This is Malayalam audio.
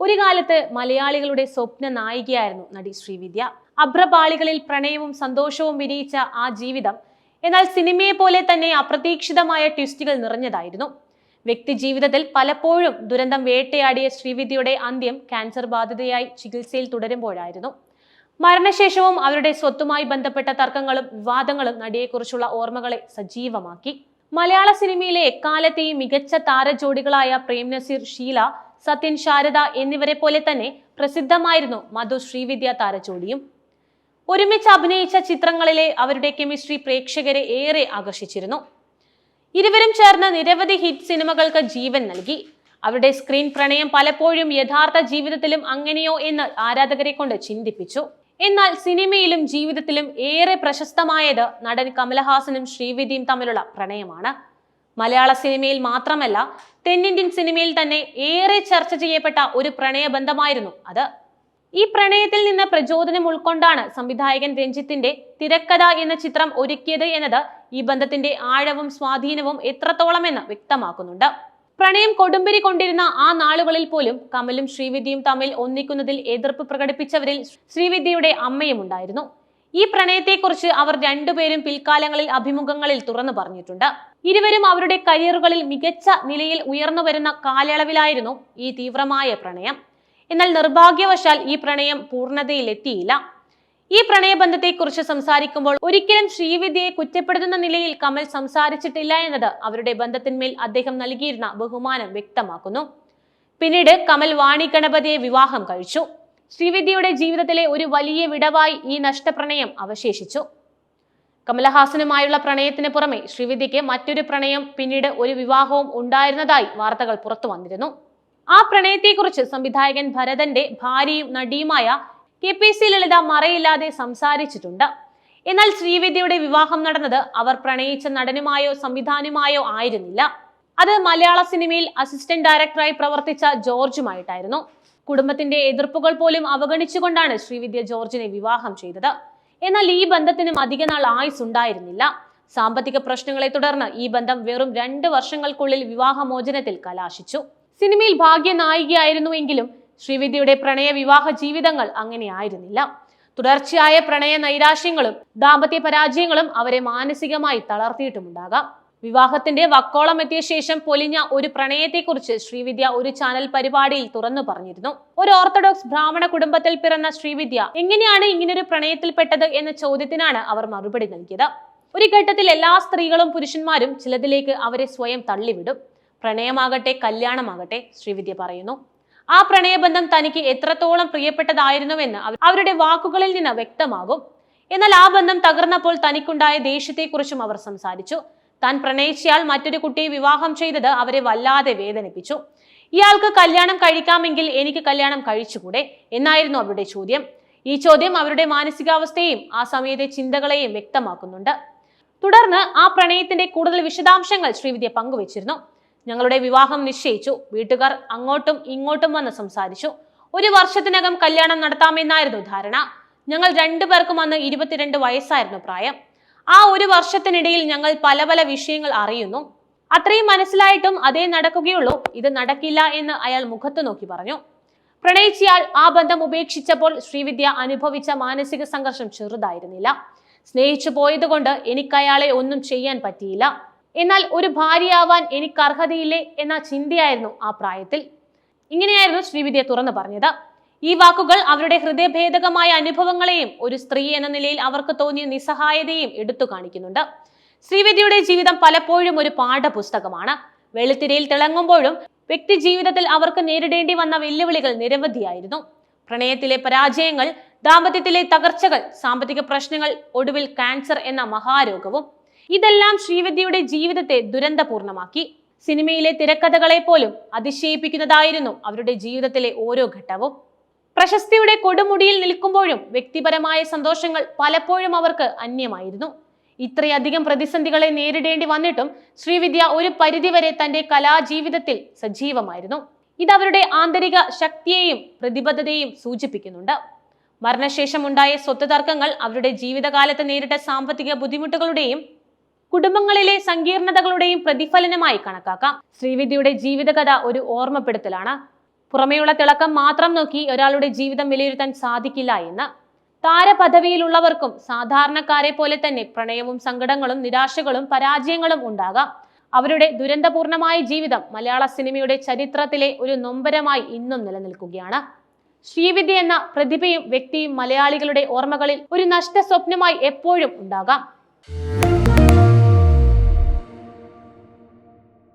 ഒരു കാലത്ത് മലയാളികളുടെ സ്വപ്ന നായികയായിരുന്നു നടി ശ്രീവിദ്യ. അഭ്രപാളികളിൽ പ്രണയവും സന്തോഷവും വിരിയിച്ച ആ ജീവിതം എന്നാൽ സിനിമയെ പോലെ തന്നെ അപ്രതീക്ഷിതമായ ട്വിസ്റ്റുകൾ നിറഞ്ഞതായിരുന്നു. വ്യക്തി ജീവിതത്തിൽ പലപ്പോഴും ദുരന്തം വേട്ടയാടിയ ശ്രീവിദ്യയുടെ അന്ത്യം ക്യാൻസർ ബാധിതയായി ചികിത്സയിൽ തുടരുമ്പോഴായിരുന്നു. മരണശേഷവും അവരുടെ സ്വത്തുമായി ബന്ധപ്പെട്ട തർക്കങ്ങളും വിവാദങ്ങളും നടിയെക്കുറിച്ചുള്ള ഓർമ്മകളെ സജീവമാക്കി. മലയാള സിനിമയിലെ എക്കാലത്തെയും മികച്ച താരജോഡികളായ പ്രേം നസീർ ഷീല സത്യൻ ശാരദ എന്നിവരെ പോലെ തന്നെ പ്രസിദ്ധമായിരുന്നു മധു ശ്രീവിദ്യ താരചോടിയും ഒരുമിച്ച് അഭിനയിച്ച ചിത്രങ്ങളിലെ അവരുടെ കെമിസ്ട്രി പ്രേക്ഷകരെ ഏറെ ആകർഷിച്ചിരുന്നു. ഇരുവരും ചേർന്ന് നിരവധി ഹിറ്റ് സിനിമകൾക്ക് ജീവൻ നൽകി. അവരുടെ സ്ക്രീൻ പ്രണയം പലപ്പോഴും യഥാർത്ഥ ജീവിതത്തിലും അങ്ങനെയോ എന്ന് ആരാധകരെ കൊണ്ട് ചിന്തിപ്പിച്ചു. എന്നാൽ സിനിമയിലും ജീവിതത്തിലും ഏറെ പ്രശസ്തമായത് നടൻ കമലഹാസനും ശ്രീവിദ്യയും തമ്മിലുള്ള പ്രണയമാണ്. മലയാള സിനിമയിൽ മാത്രമല്ല തെന്നിന്ത്യൻ സിനിമയിൽ തന്നെ ഏറെ ചർച്ച ചെയ്യപ്പെട്ട ഒരു പ്രണയബന്ധമായിരുന്നു അത്. ഈ പ്രണയത്തിൽ നിന്ന് പ്രചോദനം ഉൾക്കൊണ്ടാണ് സംവിധായകൻ രഞ്ജിത്തിന്റെ തിരക്കഥ എന്ന ചിത്രം ഒരുക്കിയത് എന്നത് ഈ ബന്ധത്തിന്റെ ആഴവും സ്വാധീനവും എത്രത്തോളമെന്ന് വ്യക്തമാക്കുന്നുണ്ട്. പ്രണയം കൊടുമ്പിരി കൊണ്ടിരുന്ന ആ നാളുകളിൽ പോലും കമലും ശ്രീവിദ്യയും തമ്മിൽ ഒന്നിക്കുന്നതിൽ എതിർപ്പ് പ്രകടിപ്പിച്ചവരിൽ ശ്രീവിദ്യയുടെ അമ്മയും ഉണ്ടായിരുന്നു. ഈ പ്രണയത്തെക്കുറിച്ച് അവർ രണ്ടുപേരും പിൽക്കാലങ്ങളിൽ അഭിമുഖങ്ങളിൽ തുറന്നു പറഞ്ഞിട്ടുണ്ട്. ഇരുവരും അവരുടെ കരിയറുകളിൽ മികച്ച നിലയിൽ ഉയർന്നു വരുന്ന കാലയളവിലായിരുന്നു ഈ തീവ്രമായ പ്രണയം. എന്നാൽ നിർഭാഗ്യവശാൽ ഈ പ്രണയം പൂർണതയിലെത്തിയില്ല. ഈ പ്രണയബന്ധത്തെക്കുറിച്ച് സംസാരിക്കുമ്പോൾ ഒരിക്കലും ശ്രീവിദ്യയെ കുറ്റപ്പെടുത്തുന്ന നിലയിൽ കമൽ സംസാരിച്ചിട്ടില്ല എന്നത് അവരുടെ ബന്ധത്തിന്മേൽ അദ്ദേഹം നൽകിയിരുന്ന ബഹുമാനം വ്യക്തമാക്കുന്നു. പിന്നീട് കമൽ വാണി ഗണപതിയെ വിവാഹം കഴിച്ചു. ശ്രീവിദ്യയുടെ ജീവിതത്തിലെ ഒരു വലിയ വിടവായി ഈ നഷ്ടപ്രണയം അവശേഷിച്ചു. കമലഹാസനുമായുള്ള പ്രണയത്തിന് പുറമെ ശ്രീവിദ്യയ്ക്ക് മറ്റൊരു പ്രണയം പിന്നീട് ഒരു വിവാഹവും ഉണ്ടായിരുന്നതായി വാർത്തകൾ പുറത്തു വന്നിരുന്നു. ആ പ്രണയത്തെക്കുറിച്ച് സംവിധായകൻ ഭരതന്റെ ഭാര്യയും നടിയുമായ കെ പി സി ലളിത മറയില്ലാതെ സംസാരിച്ചിട്ടുണ്ട്. എന്നാൽ ശ്രീവിദ്യയുടെ വിവാഹം നടന്നത് അവർ പ്രണയിച്ച നടനുമായോ സംവിധാനുമായോ ആയിരുന്നില്ല. അത് മലയാള സിനിമയിൽ അസിസ്റ്റന്റ് ഡയറക്ടറായി പ്രവർത്തിച്ച ജോർജുമായിട്ടായിരുന്നു. കുടുംബത്തിന്റെ എതിർപ്പുകൾ പോലും അവഗണിച്ചുകൊണ്ടാണ് ശ്രീവിദ്യ ജോർജിനെ വിവാഹം ചെയ്തത്. എന്നാൽ ഈ ബന്ധത്തിനും അധിക നാൾ ആയുസ് ഉണ്ടായിരുന്നില്ല സാമ്പത്തിക പ്രശ്നങ്ങളെ തുടർന്ന് ഈ ബന്ധം വെറും രണ്ട് വർഷങ്ങൾക്കുള്ളിൽ വിവാഹമോചനത്തിൽ കലാശിച്ചു. സിനിമയിൽ ഭാഗ്യ നായികയായിരുന്നുവെങ്കിലും ശ്രീവിദ്യയുടെ പ്രണയ വിവാഹ ജീവിതങ്ങൾ അങ്ങനെയായിരുന്നില്ല. തുടർച്ചയായ പ്രണയ നൈരാശ്യങ്ങളും ദാമ്പത്യ പരാജയങ്ങളും അവരെ മാനസികമായി തളർത്തിയിട്ടുമുണ്ടാകാം. വിവാഹത്തിന്റെ വക്കോളം എത്തിയ ശേഷം പൊലിഞ്ഞ ഒരു പ്രണയത്തെക്കുറിച്ച് ശ്രീവിദ്യ ഒരു ചാനൽ പരിപാടിയിൽ തുറന്നു പറഞ്ഞിരുന്നു. ഒരു ഓർത്തഡോക്സ് ബ്രാഹ്മണ കുടുംബത്തിൽ പിറന്ന ശ്രീവിദ്യ എങ്ങനെയാണ് ഇങ്ങനൊരു പ്രണയത്തിൽപ്പെട്ടത് എന്ന ചോദ്യത്തിനാണ് അവർ മറുപടി നൽകിയത്. ഒരു ഘട്ടത്തിൽ എല്ലാ സ്ത്രീകളും പുരുഷന്മാരും ചിലതിലേക്ക് അവരെ സ്വയം തള്ളിവിടും. പ്രണയമാകട്ടെ കല്യാണമാകട്ടെ ശ്രീവിദ്യ പറയുന്നു. ആ പ്രണയബന്ധം തനിക്ക് എത്രത്തോളം പ്രിയപ്പെട്ടതായിരുന്നുവെന്ന് അവ- അവരുടെ വാക്കുകളിൽ നിന്ന് വ്യക്തമാകും. എന്നാൽ ആ ബന്ധം തകർന്നപ്പോൾ തനിക്കുണ്ടായ ദേഷ്യത്തെക്കുറിച്ചും അവർ സംസാരിച്ചു. താൻ പ്രണയിച്ചയാൾ മറ്റൊരു കുട്ടിയെ വിവാഹം ചെയ്തത് അവരെ വല്ലാതെ വേദനിപ്പിച്ചു. ഇയാൾക്ക് കല്യാണം കഴിക്കാമെങ്കിൽ എനിക്ക് കല്യാണം കഴിച്ചുകൂടെ? എന്നായിരുന്നു അവരുടെ ചോദ്യം. ഈ ചോദ്യം അവരുടെ മാനസികാവസ്ഥയെയും ആ സമയത്തെ ചിന്തകളെയും വ്യക്തമാക്കുന്നുണ്ട്. തുടർന്ന് ആ പ്രണയത്തിന്റെ കൂടുതൽ വിശദാംശങ്ങൾ ശ്രീവിദ്യ പങ്കുവച്ചിരുന്നു. ഞങ്ങളുടെ വിവാഹം നിശ്ചയിച്ചു. വീട്ടുകാർ അങ്ങോട്ടും ഇങ്ങോട്ടും വന്ന് സംസാരിച്ചു. ഒരു വർഷത്തിനകം കല്യാണം നടത്താമെന്നായിരുന്നു ധാരണ. ഞങ്ങൾ രണ്ടുപേർക്കും അന്ന് ഇരുപത്തിരണ്ട് വയസ്സായിരുന്നു പ്രായം. ആ ഒരു വർഷത്തിനിടയിൽ ഞങ്ങൾ പല പല വിഷയങ്ങൾ അറിയുന്നു. അത്രയും മനസ്സിലായിട്ടും അതേ നടക്കുകയുള്ളൂ. ഇത് നടക്കില്ല എന്ന് അയാൾ മുഖത്ത് നോക്കി പറഞ്ഞു. പ്രണയിച്ചയാൾ ആ ബന്ധം ഉപേക്ഷിച്ചപ്പോൾ ശ്രീവിദ്യ അനുഭവിച്ച മാനസിക സംഘർഷം ചെറുതായിരുന്നില്ല. സ്നേഹിച്ചു പോയതുകൊണ്ട് എനിക്ക് അയാളെ ഒന്നും ചെയ്യാൻ പറ്റിയില്ല. എന്നാൽ ഒരു ഭാര്യയാവാൻ എനിക്ക് അർഹതയില്ലേ എന്ന ചിന്തയായിരുന്നു ആ പ്രായത്തിൽ. ഇങ്ങനെയായിരുന്നു ശ്രീവിദ്യ തുറന്നു പറഞ്ഞത്. ഈ വാക്കുകൾ അവരുടെ ഹൃദയഭേദകമായ അനുഭവങ്ങളെയും ഒരു സ്ത്രീ എന്ന നിലയിൽ അവർക്ക് തോന്നിയ നിസ്സഹായതയും എടുത്തു കാണിക്കുന്നുണ്ട്. ശ്രീവിദ്യയുടെ ജീവിതം പലപ്പോഴും ഒരു പാഠപുസ്തകമാണ്. വെളുത്തിരയിൽ തിളങ്ങുമ്പോഴും വ്യക്തി ജീവിതത്തിൽ അവർക്ക് നേരിടേണ്ടി വന്ന വെല്ലുവിളികൾ നിരവധിയായിരുന്നു. പ്രണയത്തിലെ പരാജയങ്ങൾ ദാമ്പത്യത്തിലെ തകർച്ചകൾ സാമ്പത്തിക പ്രശ്നങ്ങൾ ഒടുവിൽ ക്യാൻസർ എന്ന മഹാരോഗവും ഇതെല്ലാം ശ്രീവിദ്യയുടെ ജീവിതത്തെ ദുരന്തപൂർണമാക്കി. സിനിമയിലെ തിരക്കഥകളെ പോലും അതിശയിപ്പിക്കുന്നതായിരുന്നു അവരുടെ ജീവിതത്തിലെ ഓരോ ഘട്ടവും. പ്രശസ്തിയുടെ കൊടുമുടിയിൽ നിൽക്കുമ്പോഴും വ്യക്തിപരമായ സന്തോഷങ്ങൾ പലപ്പോഴും അവർക്ക് അന്യമായിരുന്നു. ഇത്രയധികം പ്രതിസന്ധികളെ നേരിടേണ്ടി വന്നിട്ടും ശ്രീവിദ്യ ഒരു പരിധിവരെ തന്റെ കലാജീവിതത്തിൽ സജീവമായിരുന്നു. ഇത് അവരുടെ ആന്തരിക ശക്തിയെയും പ്രതിബദ്ധതയെയും സൂചിപ്പിക്കുന്നുണ്ട്. മരണശേഷമുണ്ടായ സ്വത്ത് തർക്കങ്ങൾ അവരുടെ ജീവിതകാലത്ത് നേരിട്ട സാമ്പത്തിക ബുദ്ധിമുട്ടുകളുടെയും കുടുംബങ്ങളിലെ സങ്കീർണതകളുടെയും പ്രതിഫലനമായി കണക്കാക്കാം. ശ്രീവിദ്യയുടെ ജീവിതകഥ ഒരു ഓർമ്മപ്പെടുത്തലാണ്. പുറമേയുള്ള തിളക്കം മാത്രം നോക്കി ഒരാളുടെ ജീവിതം വിലയിരുത്താൻ സാധിക്കില്ല എന്ന് താരപദവിയിലുള്ളവർക്കും സാധാരണക്കാരെ പോലെ തന്നെ പ്രണയവും സങ്കടങ്ങളും നിരാശകളും പരാജയങ്ങളും ഉണ്ടാകാം. അവരുടെ ദുരന്തപൂർണമായ ജീവിതം മലയാള സിനിമയുടെ ചരിത്രത്തിലെ ഒരു നൊമ്പരമായി ഇന്നും നിലനിൽക്കുകയാണ്. ശ്രീവിദ്യ എന്ന പ്രതിഭയും വ്യക്തിയും മലയാളികളുടെ ഓർമ്മകളിൽ ഒരു നഷ്ട സ്വപ്നമായി എപ്പോഴും ഉണ്ടാകാം.